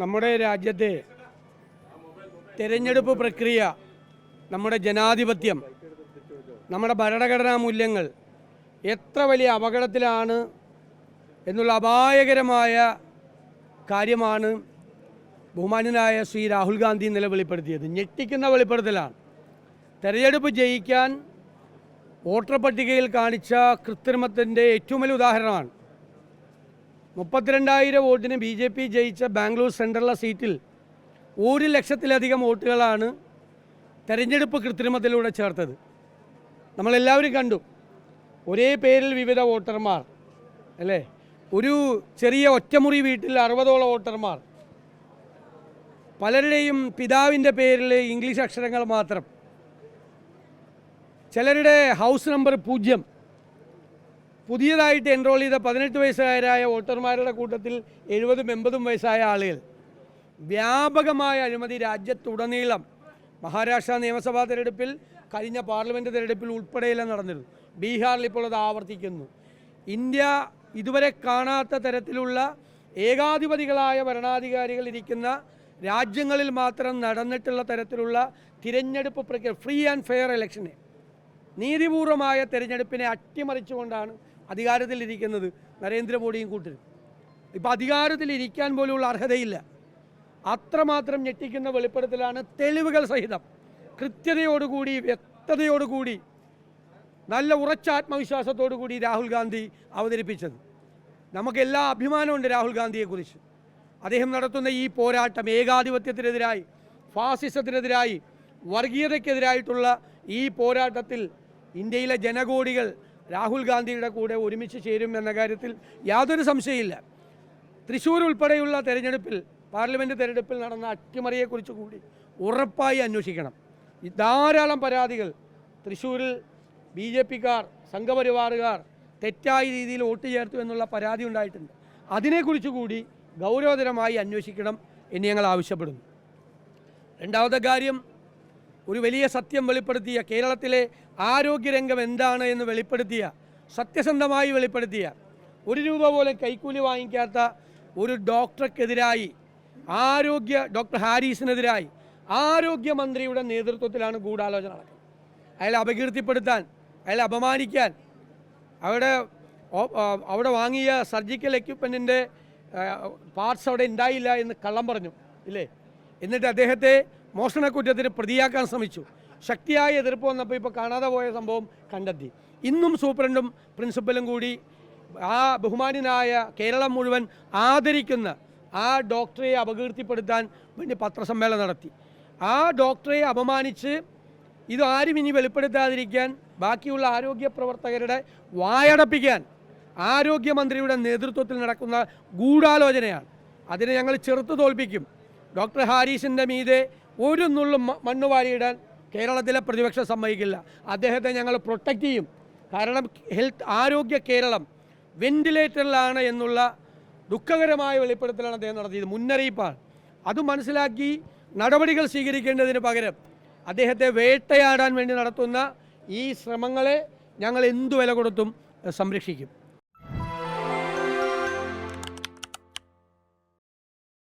നമ്മുടെ രാജ്യത്തെ തിരഞ്ഞെടുപ്പ് പ്രക്രിയ നമ്മുടെ ജനാധിപത്യം നമ്മുടെ ഭരണഘടനാ മൂല്യങ്ങൾ എത്ര വലിയ അപകടത്തിലാണ് എന്നുള്ള അപായകരമായ കാര്യമാണ് ബഹുമാനനായ ശ്രീ രാഹുൽ ഗാന്ധി ഇന്നലെ വെളിപ്പെടുത്തിയത്. ഞെട്ടിക്കുന്ന വെളിപ്പെടുത്തലാണ്. തെരഞ്ഞെടുപ്പ് ജയിക്കാൻ വോട്ടർ പട്ടികയിൽ കാണിച്ച കൃത്രിമത്തിന്റെ ഏറ്റവും വലിയ ഉദാഹരണമാണ് മുപ്പത്തിരണ്ടായിരം വോട്ടിന് ബി ജെ പി ജയിച്ച ബാംഗ്ലൂർ സെൻട്രലിലെ സീറ്റിൽ ഒരു ലക്ഷത്തിലധികം വോട്ടുകളാണ് തെരഞ്ഞെടുപ്പ് കൃത്രിമത്തിലൂടെ ചേർത്തത്. നമ്മളെല്ലാവരും കണ്ടു. ഒരേ പേരിൽ വിവിധ വോട്ടർമാർ അല്ലേ? ഒരു ചെറിയ ഒറ്റമുറി വീട്ടിൽ അറുപതോളം വോട്ടർമാർ. പലരുടെയും പിതാവിന്റെ പേരിൽ ഇംഗ്ലീഷ് അക്ഷരങ്ങൾ മാത്രം. ചിലരുടെ ഹൗസ് നമ്പർ പൂജ്യം. പുതിയതായിട്ട് എൻറോൾ ചെയ്ത പതിനെട്ട് വയസ്സുകാരായ വോട്ടർമാരുടെ കൂട്ടത്തിൽ എഴുപതും എൺപതും വയസ്സായ ആളുകൾ. വ്യാപകമായ അഴിമതി രാജ്യത്തുടനീളം മഹാരാഷ്ട്ര നിയമസഭാ തിരഞ്ഞെടുപ്പിൽ കഴിഞ്ഞ പാർലമെന്റ് തിരഞ്ഞെടുപ്പിൽ ഉൾപ്പെടെയെല്ലാം നടന്നിരുന്നു. ബീഹാറിൽ ഇപ്പോൾ അത് ആവർത്തിക്കുന്നു. ഇന്ത്യ ഇതുവരെ കാണാത്ത തരത്തിലുള്ള ഏകാധിപതികളായ ഭരണാധികാരികൾ ഇരിക്കുന്ന രാജ്യങ്ങളിൽ മാത്രം നടന്നിട്ടുള്ള തരത്തിലുള്ള തിരഞ്ഞെടുപ്പ് പ്രക്രിയ ഫ്രീ ആൻഡ് ഫെയർ ഇലക്ഷനെ നീതിപൂർവമായ തിരഞ്ഞെടുപ്പിനെ അട്ടിമറിച്ചുകൊണ്ടാണ് അധികാരത്തിലിരിക്കുന്നത് നരേന്ദ്രമോദിയും കൂട്ടരും. ഇപ്പോൾ അധികാരത്തിലിരിക്കാൻ പോലുള്ള അർഹതയില്ല. അത്രമാത്രം ഞെട്ടിക്കുന്ന വെളിപ്പെടുത്തലാണ് തെളിവുകൾ സഹിതം. കൃത്യതയോടുകൂടി വ്യക്തതയോടുകൂടി നല്ല ഉറച്ച ആത്മവിശ്വാസത്തോടു കൂടി രാഹുൽ ഗാന്ധി അവതരിപ്പിച്ചത്. നമുക്കെല്ലാ അഭിമാനമുണ്ട് രാഹുൽ ഗാന്ധിയെക്കുറിച്ച്. അദ്ദേഹം നടത്തുന്ന ഈ പോരാട്ടം ഏകാധിപത്യത്തിനെതിരായി ഫാസിസത്തിനെതിരായി വർഗീയതയ്ക്കെതിരായിട്ടുള്ള ഈ പോരാട്ടത്തിൽ ഇന്ത്യയിലെ ജനകോടികൾ രാഹുൽ ഗാന്ധിയുടെ കൂടെ ഒരുമിച്ച് ചേരും എന്ന കാര്യത്തിൽ യാതൊരു സംശയമില്ല തൃശ്ശൂർ ഉൾപ്പെടെയുള്ള തെരഞ്ഞെടുപ്പിൽ പാർലമെന്റ് തെരഞ്ഞെടുപ്പിൽ നടന്ന അട്ടിമറിയെക്കുറിച്ച് കൂടി ഉറപ്പായി അന്വേഷിക്കണം. ധാരാളം പരാതികൾ. തൃശ്ശൂരിൽ ബി ജെ പിക്കാർ സംഘപരിവാറുകാർ തെറ്റായ രീതിയിൽ വോട്ട് ചേർത്തു എന്നുള്ള പരാതി ഉണ്ടായിട്ടുണ്ട്. അതിനെക്കുറിച്ച് കൂടി ഗൗരവതരമായി അന്വേഷിക്കണം എന്ന് ഞങ്ങൾ ആവശ്യപ്പെടുന്നു. രണ്ടാമത്തെ കാര്യം ഒരു വലിയ സത്യം വെളിപ്പെടുത്തിയ കേരളത്തിലെ ആരോഗ്യരംഗം എന്താണ് എന്ന് വെളിപ്പെടുത്തിയ സത്യസന്ധമായി വെളിപ്പെടുത്തിയ ഒരു രൂപ പോലും കൈക്കൂലി വാങ്ങിക്കാത്ത ഒരു ഡോക്ടർക്കെതിരായി ആരോഗ്യ ഡോക്ടർ ഹാരിസിനെതിരായി ആരോഗ്യമന്ത്രിയുടെ നേതൃത്വത്തിലാണ് ഗൂഢാലോചന നടക്കുന്നത്. അയാളെ അപകീർത്തിപ്പെടുത്താൻ അയാളെ അപമാനിക്കാൻ അവിടെ അവിടെ വാങ്ങിയ സർജിക്കൽ എക്യുപ്മെന്റിന്റെ പാർട്സ് അവിടെ ഉണ്ടായില്ല എന്ന് കള്ളം പറഞ്ഞു ഇല്ലേ? എന്നിട്ട് അദ്ദേഹത്തെ മോഷണക്കുറ്റത്തിന് പ്രതിയാക്കാൻ ശ്രമിച്ചു. ശക്തിയായ എതിർപ്പ് വന്നപ്പോൾ ഇപ്പോൾ കാണാതെ പോയ സംഭവം കണ്ടെത്തി. ഇന്നും സൂപ്രണ്ടും പ്രിൻസിപ്പലും കൂടി ആ ബഹുമാന്യനായ കേരളം മുഴുവൻ ആദരിക്കുന്ന ആ ഡോക്ടറെ അപകീർത്തിപ്പെടുത്താൻ വേണ്ടി പത്രസമ്മേളനം നടത്തി. ആ ഡോക്ടറെ അപമാനിച്ച് ഇത് ആരും ഇനി വെളിപ്പെടുത്താതിരിക്കാൻ ബാക്കിയുള്ള ആരോഗ്യ പ്രവർത്തകരുടെ വായടപ്പിക്കാൻ ആരോഗ്യമന്ത്രിയുടെ നേതൃത്വത്തിൽ നടക്കുന്ന ഗൂഢാലോചനയാണ്. അതിനെ ഞങ്ങൾ ചെറുത്തു തോൽപ്പിക്കും. ഡോക്ടർ ഹാരിസിന്റെ മീതെ ഒരു നുള്ളും മണ്ണ് വാരിയിടാൻ കേരളത്തിലെ പ്രതിപക്ഷം സമ്മതിക്കില്ല. അദ്ദേഹത്തെ ഞങ്ങൾ പ്രൊട്ടക്റ്റ് ചെയ്യും. കാരണം ഹെൽത്ത് ആരോഗ്യ കേരളം വെന്റിലേറ്ററിലാണ് എന്നുള്ള ദുഃഖകരമായ വെളിപ്പെടുത്തലാണ് അദ്ദേഹം നടത്തിയത്. മുന്നറിയിപ്പാണ്. അത് മനസ്സിലാക്കി നടപടികൾ സ്വീകരിക്കേണ്ടതിന് പകരം അദ്ദേഹത്തെ വേട്ടയാടാൻ വേണ്ടി നടത്തുന്ന ഈ ശ്രമങ്ങളെ ഞങ്ങൾ എന്തു വില കൊടുത്തും സംരക്ഷിക്കും.